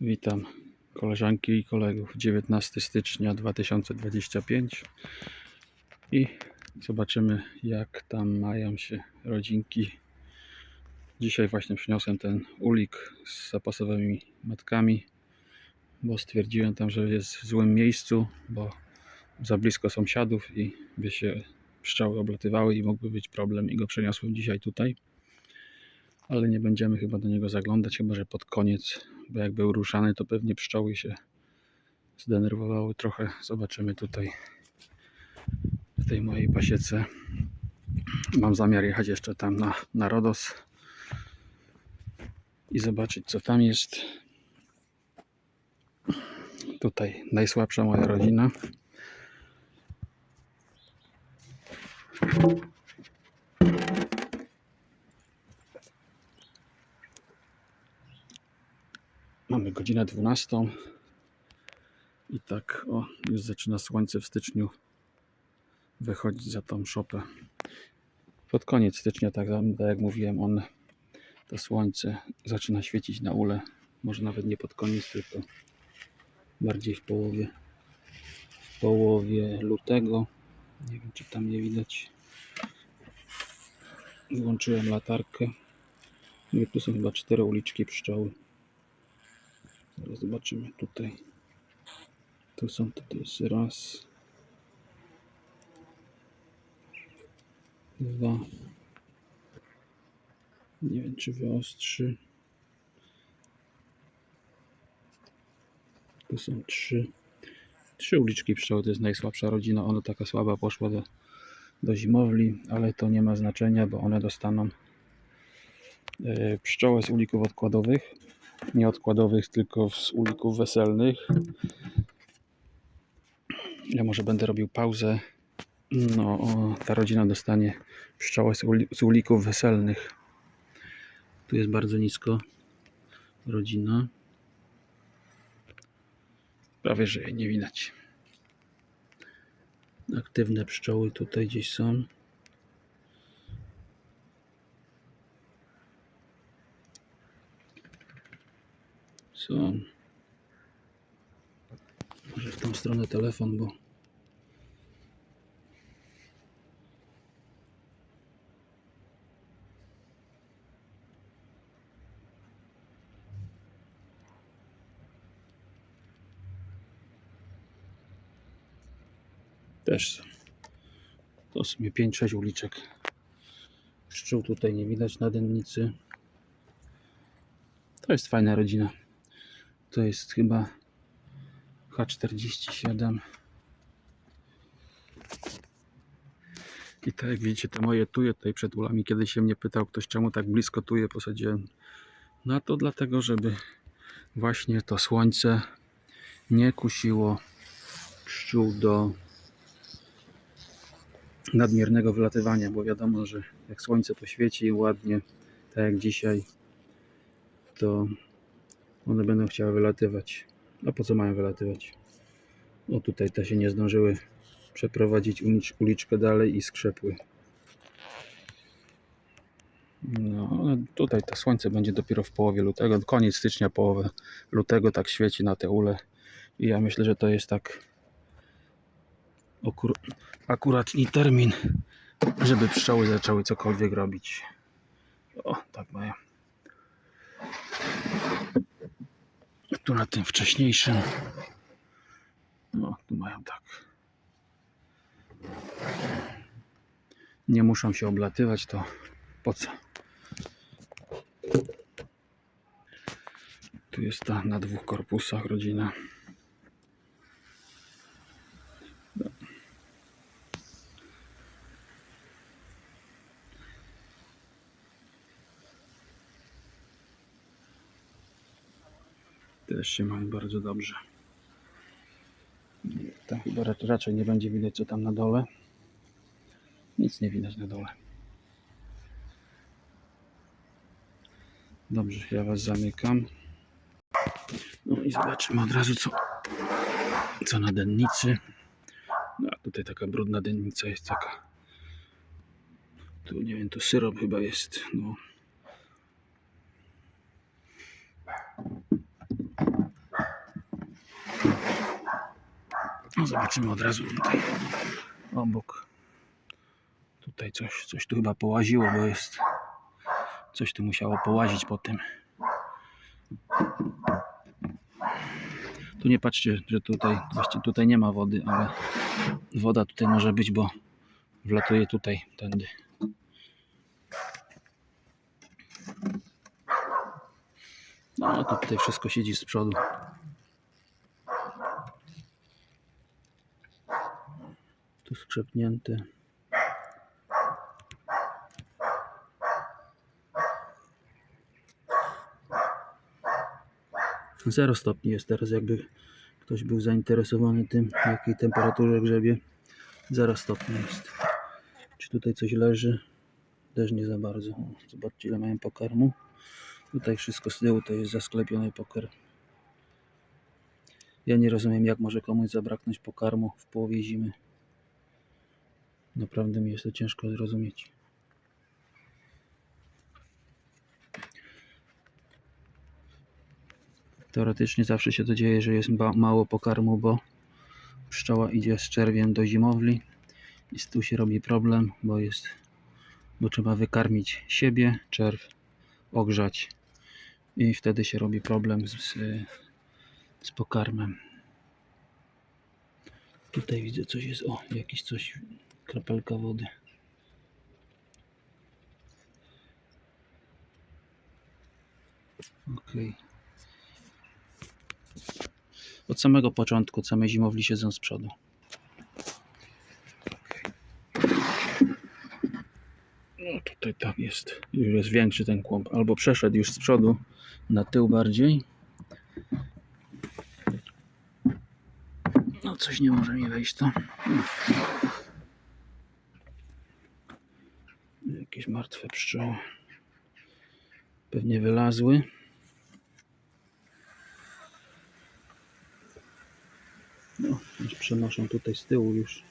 Witam koleżanki i kolegów. 19 stycznia 2025 i zobaczymy jak tam mają się rodzinki. Dzisiaj właśnie przyniosłem ten ulik z zapasowymi matkami, bo stwierdziłem tam, że jest w złym miejscu, bo za blisko sąsiadów i by się pszczoły oblatywały i mógłby być problem i go przeniosłem dzisiaj tutaj ale nie będziemy chyba do niego zaglądać, chyba że pod koniec, bo jak był ruszany, to pewnie pszczoły się zdenerwowały trochę. Zobaczymy tutaj w tej mojej pasiece. Mam zamiar jechać jeszcze tam na, na Rodos i zobaczyć, co tam jest. Tutaj najsłabsza moja rodzina. Mamy godzinę 12. I tak, o, już zaczyna słońce w styczniu wychodzić za tą szopę. Pod koniec stycznia, tak, tak jak mówiłem, on, to słońce zaczyna świecić na ule. Może nawet nie pod koniec, tylko bardziej w połowie, w połowie lutego. Nie wiem, czy tam nie widać. Włączyłem latarkę. No i tu są chyba cztery uliczki pszczoły. Zaraz zobaczymy tutaj. Tu są, to jest raz. Dwa. Nie wiem, czy wyostrzy. Tu są trzy. Trzy uliczki pszczoły to jest najsłabsza rodzina. Ona taka słaba poszła do, do zimowli, ale to nie ma znaczenia, bo one dostaną e, pszczołę z ulików odkładowych nie odkładowych, tylko z ulików weselnych. Ja może będę robił pauzę. No, o, ta rodzina dostanie pszczołę z, z ulików weselnych. Tu jest bardzo nisko rodzina. Prawie, że jej nie widać. Aktywne pszczoły tutaj gdzieś są. Są. Może w tą stronę telefon, bo też są. To w sumie 5-6 uliczek. Pszczół tutaj nie widać na dennicy. To jest fajna rodzina. To jest chyba H47. I tak jak widzicie, te moje tuje tutaj przed ulami, kiedyś się mnie pytał ktoś, czemu tak blisko tuje posadziłem. No to dlatego, żeby właśnie to słońce nie kusiło pszczół do nadmiernego wylatywania, bo wiadomo, że jak słońce poświeci ładnie, tak jak dzisiaj, to one będą chciały wylatywać. A po co mają wylatywać? O tutaj te się nie zdążyły przeprowadzić ulicz- uliczkę dalej i skrzepły. No, tutaj to słońce będzie dopiero w połowie lutego, koniec stycznia, połowę lutego tak świeci na te ule. I ja myślę, że to jest tak okur- akuratni termin, żeby pszczoły zaczęły cokolwiek robić. O, tak mają. Tu na tym wcześniejszym. No, tu mają tak. Nie muszą się oblatywać, to po co? Tu jest ta na dwóch korpusach rodzina. Też się mają bardzo dobrze. Tam chyba rac- raczej nie będzie widać co tam na dole. Nic nie widać na dole. Dobrze, ja Was zamykam. No i zobaczymy od razu co, co na dennicy. No, a tutaj taka brudna dennica jest taka. Tu nie wiem, to syrop chyba jest. No. No zobaczymy od razu tutaj obok. Tutaj coś, coś tu chyba połaziło, bo jest coś tu musiało połazić po tym. Tu nie patrzcie, że tutaj, właściwie tutaj nie ma wody, ale woda tutaj może być, bo wlatuje tutaj, tędy. No to tutaj wszystko siedzi z przodu. Tu skrzepnięte. Zero stopni jest teraz, jakby ktoś był zainteresowany tym, jakiej temperaturze grzebie. Zero stopni jest. Czy tutaj coś leży? Też nie za bardzo. Zobaczcie ile mają pokarmu. Tutaj wszystko z tyłu to jest zasklepiony pokarm. Ja nie rozumiem jak może komuś zabraknąć pokarmu w połowie zimy. Naprawdę mi jest to ciężko zrozumieć. Teoretycznie zawsze się to dzieje, że jest mało pokarmu, bo pszczoła idzie z czerwiem do zimowli i tu się robi problem, bo jest, bo trzeba wykarmić siebie, czerw, ogrzać i wtedy się robi problem z, z, z pokarmem. Tutaj widzę coś jest, o, jakiś coś, kropelka wody. Okej. Od samego początku, od samej zimowli siedzą z przodu. No tutaj tak jest. Już jest większy ten kłąb. Albo przeszedł już z przodu na tył bardziej. No coś nie może mi wejść to. Martwe pszczoły. Pewnie wylazły. No, przenoszą tutaj z tyłu już.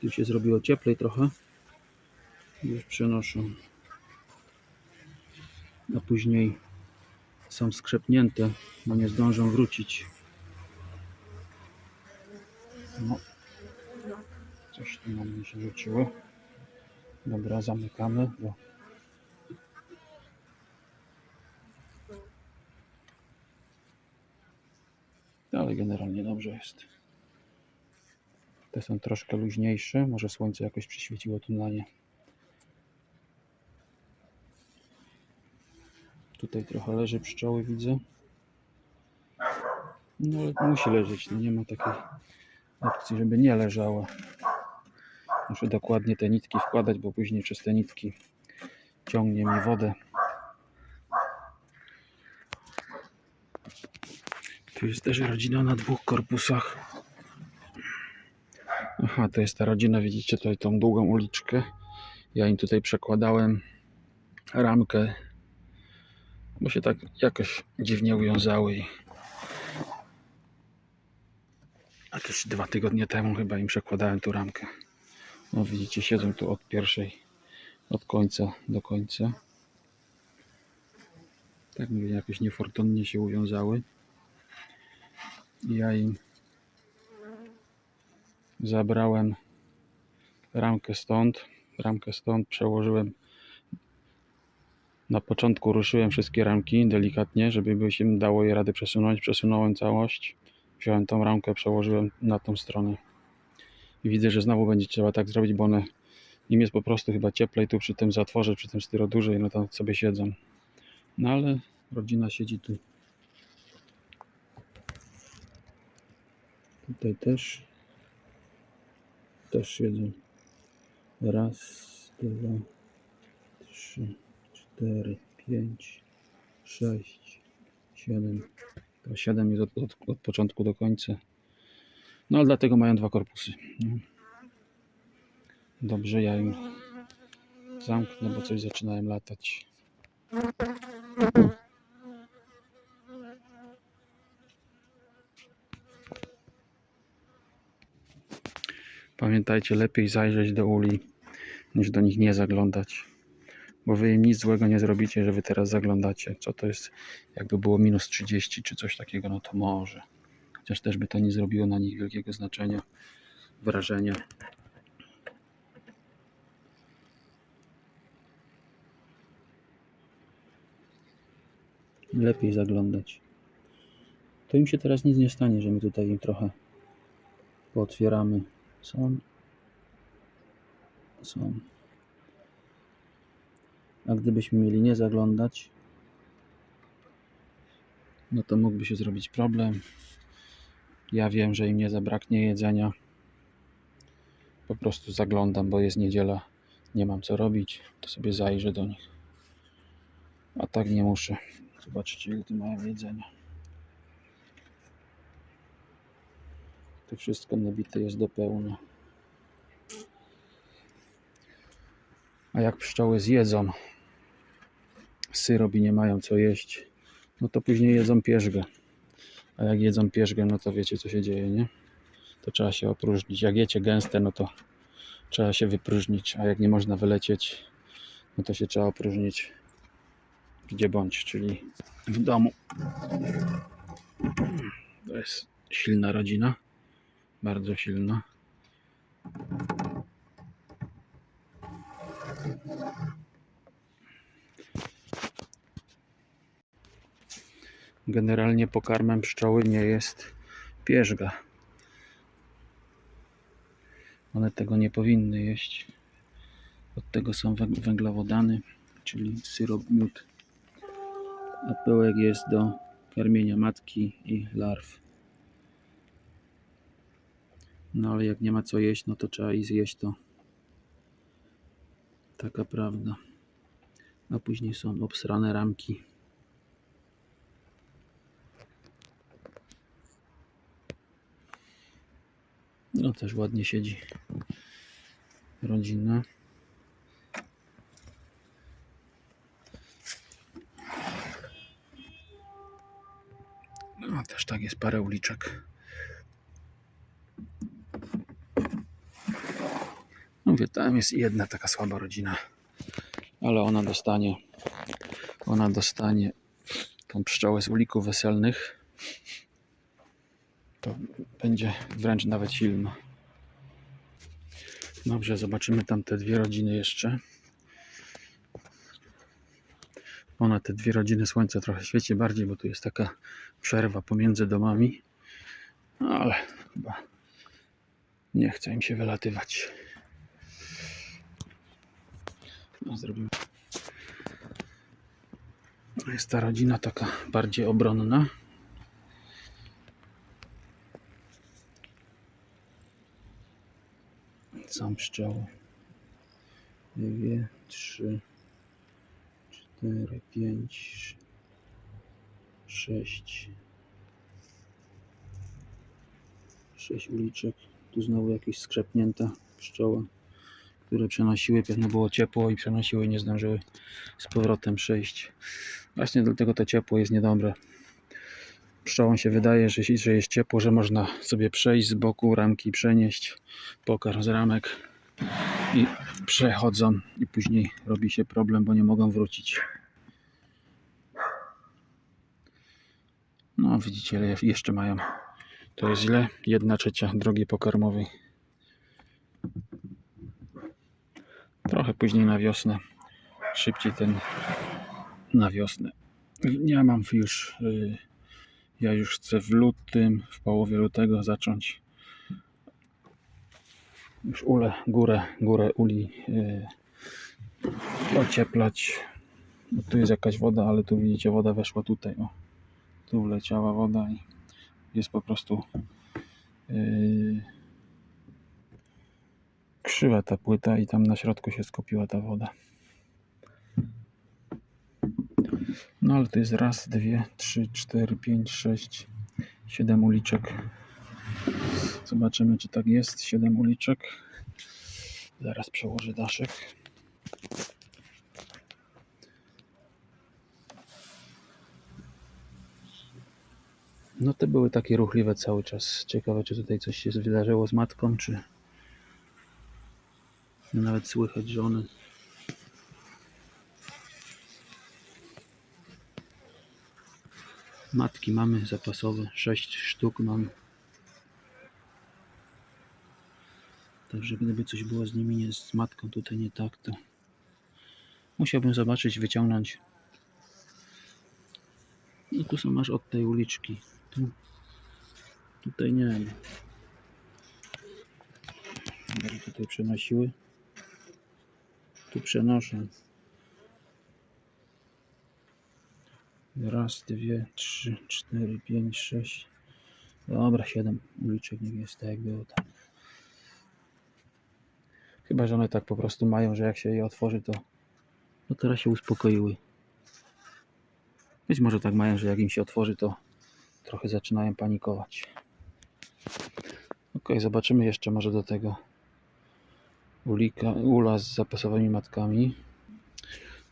Tu się zrobiło cieplej trochę. Już przenoszą. A później są skrzepnięte, bo nie zdążą wrócić. No. Coś tu na mnie się rzuciło. Dobra, zamykamy, bo ale generalnie dobrze jest. Te są troszkę luźniejsze. Może słońce jakoś przyświeciło tu na nie. Tutaj trochę leży pszczoły, widzę. No ale musi leżeć. No nie ma takiej opcji, żeby nie leżała. Muszę dokładnie te nitki wkładać, bo później przez te nitki ciągnie mi wodę. Tu jest też rodzina na dwóch korpusach. Aha, to jest ta rodzina, widzicie tutaj tą długą uliczkę. Ja im tutaj przekładałem ramkę, bo się tak jakoś dziwnie uwiązały jakieś dwa tygodnie temu chyba im przekładałem tu ramkę. No widzicie, siedzą tu od pierwszej, od końca do końca. Tak mówię, jakoś niefortunnie się uwiązały. Ja im zabrałem ramkę stąd. Ramkę stąd przełożyłem. Na początku ruszyłem wszystkie ramki delikatnie, żeby by się dało je radę przesunąć. Przesunąłem całość. Wziąłem tą ramkę, przełożyłem na tą stronę. I widzę, że znowu będzie trzeba tak zrobić, bo one, im jest po prostu chyba cieplej tu przy tym zatworze, przy tym styrodurze i no tam sobie siedzą. No ale rodzina siedzi tu. Tutaj też. Też siedzą. Raz, dwa, trzy, cztery, pięć, sześć, siedem. To siedem jest od, od, od początku do końca. No ale dlatego mają dwa korpusy. No. Dobrze, ja im zamknę, bo coś zaczynałem latać. Pamiętajcie, lepiej zajrzeć do uli, niż do nich nie zaglądać. Bo wy nic złego nie zrobicie, że wy teraz zaglądacie. Co to jest, jakby było minus 30 czy coś takiego, no to może. Chociaż też by to nie zrobiło na nich wielkiego znaczenia, wrażenia. Lepiej zaglądać. To im się teraz nic nie stanie, że my tutaj im trochę pootwieramy. Są. Są. A gdybyśmy mieli nie zaglądać, no to mógłby się zrobić problem. Ja wiem, że im nie zabraknie jedzenia. Po prostu zaglądam, bo jest niedziela, nie mam co robić, to sobie zajrzę do nich. A tak nie muszę. Zobaczcie, ile tu mają jedzenia. To wszystko nabite jest do pełna. A jak pszczoły zjedzą syrop i nie mają co jeść, no to później jedzą pierzgę. A jak jedzą pierzgę, no to wiecie co się dzieje, nie? To trzeba się opróżnić. Jak jecie gęste, no to trzeba się wypróżnić, a jak nie można wylecieć, no to się trzeba opróżnić gdzie bądź, czyli w domu. To jest silna rodzina, bardzo silna. Generalnie pokarmem pszczoły nie jest pierzga. One tego nie powinny jeść. Od tego są węg- węglowodany, czyli syrop, miód. A pyłek jest do karmienia matki i larw. No ale jak nie ma co jeść, no to trzeba i zjeść to. Taka prawda. A później są obsrane ramki. No też ładnie siedzi rodzina. No też tak jest parę uliczek. No Mówię, tam jest jedna taka słaba rodzina, ale ona dostanie, ona dostanie tą pszczołę z ulików weselnych. Będzie wręcz nawet silna. Dobrze, zobaczymy tam te dwie rodziny jeszcze. Ona, te dwie rodziny słońca trochę świeci bardziej, bo tu jest taka przerwa pomiędzy domami. No, ale chyba nie chce im się wylatywać. No, zrobimy. Jest ta rodzina taka bardziej obronna. Są pszczoły. Dwie, trzy, cztery, pięć, sześć. Sześć uliczek. Tu znowu jakieś skrzepnięta pszczoła, które przenosiły, pewno było ciepło i przenosiły i nie zdążyły z powrotem przejść. Właśnie dlatego to ciepło jest niedobre. Pszczołom się wydaje, że, że jest ciepło, że można sobie przejść z boku, ramki przenieść, pokarm z ramek i przechodzą i później robi się problem, bo nie mogą wrócić. No widzicie, jeszcze mają. To jest źle. Jedna trzecia drogi pokarmowej. Trochę później na wiosnę. Szybciej ten na wiosnę. Ja mam już. y, Ja już chcę w lutym, w połowie lutego zacząć już ule, górę, górę uli y, ocieplać. Bo tu jest jakaś woda, ale tu widzicie, woda weszła tutaj. O. Tu wleciała woda i jest po prostu yy, krzywa ta płyta i tam na środku się skupiła ta woda. No ale to jest raz, dwie, trzy, cztery, pięć, sześć, siedem uliczek. Zobaczymy, czy tak jest. Siedem uliczek. Zaraz przełożę daszek. No te były takie ruchliwe cały czas. Ciekawe, czy tutaj coś się wydarzyło z matką, czy nawet słychać żony. Matki mamy zapasowe, 6 sztuk mam. Także gdyby coś było z nimi nie z matką tutaj nie tak, to musiałbym zobaczyć, wyciągnąć. No tu są masz od tej uliczki. Tu, tutaj nie wiem. Tutaj przenosiły. Tu przenoszę. Raz, dwie, trzy, cztery, pięć, sześć. Dobra, siedem uliczek niech jest tak jak było tam. Chyba, że one tak po prostu mają, że jak się je otworzy, to no teraz się uspokoiły. Być może tak mają, że jak im się otworzy, to trochę zaczynają panikować. Ok, zobaczymy jeszcze może do tego ulika, ula z zapasowymi matkami.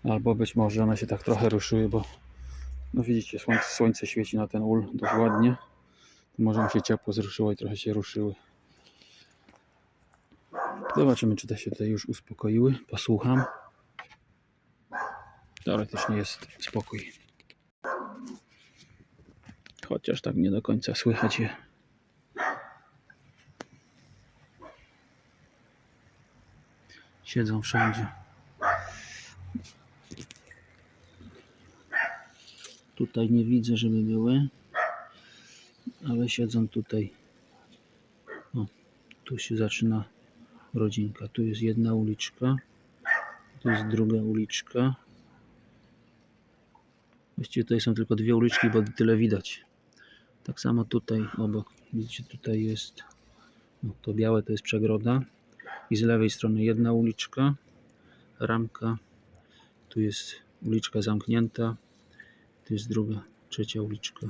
Albo być może one się tak trochę ruszyły, bo no widzicie, słońce, słońce świeci na ten ul dość ładnie. Może mu się ciepło zruszyło i trochę się ruszyły. Zobaczymy, czy te się tutaj już uspokoiły. Posłucham. Teoretycznie jest spokój. Chociaż tak nie do końca słychać je. Siedzą wszędzie. Tutaj nie widzę, żeby były, ale siedzą tutaj. O, tu się zaczyna rodzinka. Tu jest jedna uliczka, tu jest druga uliczka. Właściwie tutaj są tylko dwie uliczki, bo tyle widać. Tak samo tutaj obok. Widzicie, tutaj jest no, to białe to jest przegroda. I z lewej strony jedna uliczka, ramka. Tu jest uliczka zamknięta. Tu jest druga, trzecia uliczka.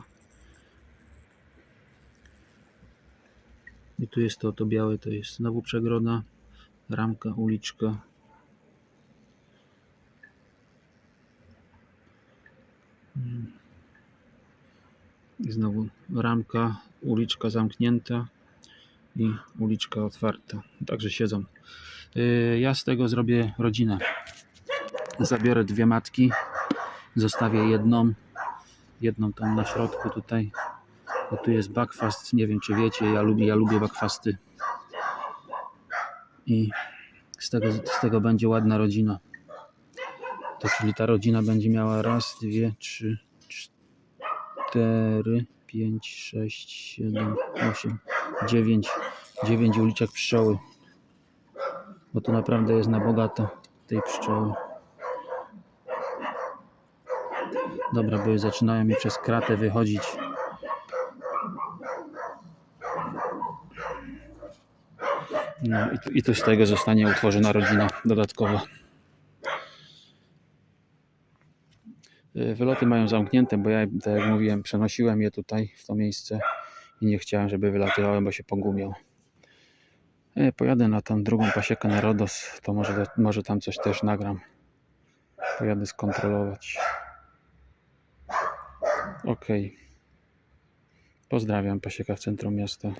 I tu jest to, to białe, to jest znowu przegroda, ramka, uliczka. I znowu ramka, uliczka zamknięta i uliczka otwarta. Także siedzą. Yy, Ja z tego zrobię rodzinę. Zabiorę dwie matki, zostawię jedną, jedną tam na środku tutaj. Bo tu jest backfast, nie wiem czy wiecie, ja lubię, ja lubię backfasty. I z tego, z tego będzie ładna rodzina. To czyli ta rodzina będzie miała raz, dwie, trzy, cztery, pięć, sześć, siedem, osiem, dziewięć, dziewięć uliczek pszczoły. Bo to naprawdę jest na bogato tej pszczoły. Dobra, bo już zaczynają mi przez kratę wychodzić. No i, tu- i tu z tego zostanie utworzona rodzina dodatkowa. Y, Wyloty mają zamknięte, bo ja, tak jak mówiłem, przenosiłem je tutaj, w to miejsce i nie chciałem, żeby wylatywały, bo się pogumią. E, Pojadę na tą drugą pasiekę na Rodos, to może, może tam coś też nagram. Pojadę skontrolować. Ok. Pozdrawiam, pasieka w centrum miasta.